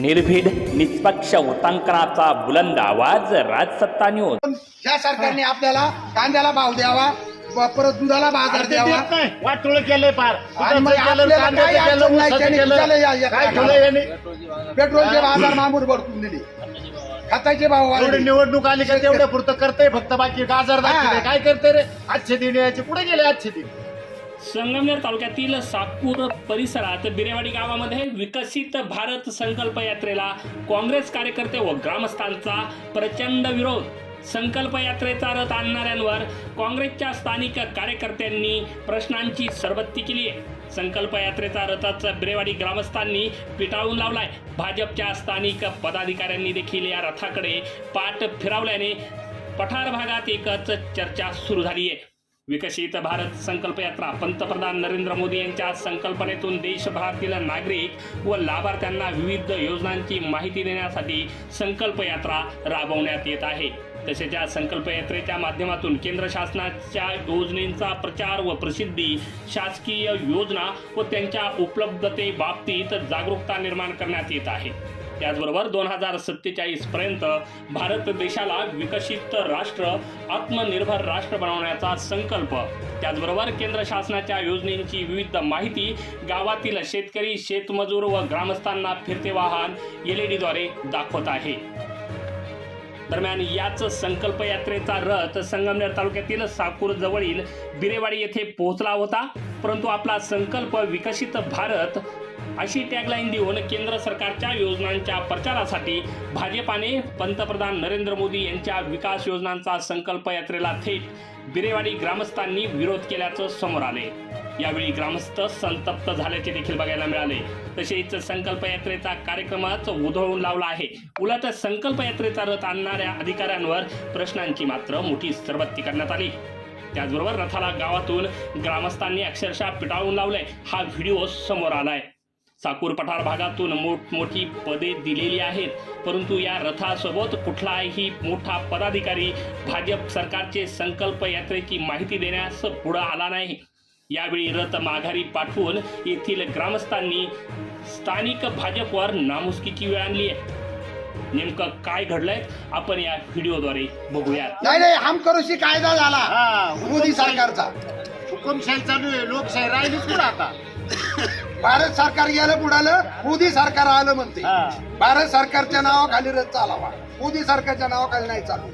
निर्भीड निष्पक्ष उतांकनाचा बुलंद आवाज राजसत्ता न्यूज या सरकारने आपल्याला कांद्याला भाव द्यावा व परत दुधाला बाजार द्यावा. देत नाही. वाटोळ केलंय फार. आणि मग दुधाचं केलं, आपल्याला कांद्याचं काही केलं, अडचण नाही, ऊसाचं त्यांनी केलं. केलं या- या- काय ठेवलं यांनी? पेट्रोलचे बाजार मामूर भरतून दिले. खताचे भाव एवढी वाढले निवडणूक आली का तेवढं पुरतं करतंय फक्त बाकी गाजर दाखवते हा. काय करते रे? आजचे दिन यायचे. पुढे गेले आजचे दिन. संगमनेर तालुक्यातील साकूर परिसरात बिरेवाडी गावामध्ये विकसित भारत संकल्प यात्रेला काँग्रेस कार्यकर्ते व ग्रामस्थांचा प्रचंड विरोध. संकल्प यात्रेचा रथ आणणाऱ्यांवर काँग्रेसच्या स्थानिक कार्यकर्त्यांनी प्रश्नांची सरबत्ती केली आहे. संकल्प यात्रेचा रथाचा बिरेवाडी ग्रामस्थांनी पिटाळून लावलाय. भाजपच्या स्थानिक पदाधिकाऱ्यांनी देखील या रथाकडे पाठ फिरवल्याने पठार भागात एकच चर्चा सुरू झाली आहे. विकसित भारत संकल्प यात्रा पंतप्रधान नरेंद्र मोदी यांच्या संकल्पनेतून देशभरातील नागरिक व लाभार्थ्यांना विविध योजनांची माहिती देण्यासाठी संकल्प यात्रा राबवण्यात येत आहे. तसेच या संकल्प यात्रेच्या माध्यमातून केंद्र शासनाच्या योजनेचा प्रचार व प्रसिद्धी शासकीय योजना व त्यांच्या उपलब्धतेबाबतीत जागरूकता निर्माण करण्यात येत आहे. त्याचबरोबर दोन हजार सत्तेचाळीस पर्यंत भारत देशाला विकसित राष्ट्र आत्मनिर्भर राष्ट्र बनवण्याचा संकल्प. त्याचबरोबर केंद्र शासनाच्या योजनेची विविध माहिती गावातील शेतकरी शेतमजूर व ग्रामस्थांना फिरते वाहन एलद्वारे दाखवत आहे. दरम्यान याच संकल्प यात्रेचा रथ संगमनेर तालुक्यातील साकूर जवळील बिरेवाडी येथे पोहोचला होता. परंतु आपला संकल्प विकसित भारत अशी टॅगलाईन देऊन केंद्र सरकारच्या योजनांच्या प्रचारासाठी भाजपाने पंतप्रधान नरेंद्र मोदी यांच्या विकास योजनांचा संकल्प यात्रेला थेट बिरेवाडी ग्रामस्थांनी विरोध केल्याचं समोर आले. यावेळी ग्रामस्थ संतप्त झाल्याचे देखील बघायला मिळाले. तसेच संकल्प यात्रेचा कार्यक्रमच उधळून लावला आहे. उलट संकल्प यात्रेचा रथ आणणाऱ्या अधिकाऱ्यांवर प्रश्नांची मात्र मोठी सरबत्ती करण्यात आली. त्याचबरोबर रथाला गावातून ग्रामस्थांनी अक्षरशः पिटाळून लावलंय. हा व्हिडिओ समोर आलाय. साकूर पठार भागातून मोठमोठी पदे दिलेली आहेत. परंतु या रथासोबत कुठलाही मोठा पदाधिकारी भाजप सरकारचे संकल्प यात्रेची माहिती देण्यास पुढं आला नाही. यावेळी रथ माघारी पाठवून येथील ग्रामस्थांनी स्थानिक भाजपवर नामुष्कीची वेळ आणली आहे. नेमकं काय घडलंय? आपण या व्हिडिओद्वारे बघूयात. नाही नाही हम करूशी कायदा झाला. हा मोदी सरकारचा. हुकुमशाही चालू आहे. लोकशाही राहिलीच कुठं आता? भारत सरकार गेलं बुडालं मोदी सरकार आलं म्हणते. भारत सरकारच्या नावाखाली रथ चालावा. मोदी सरकारच्या नावाखाली नाही चालू.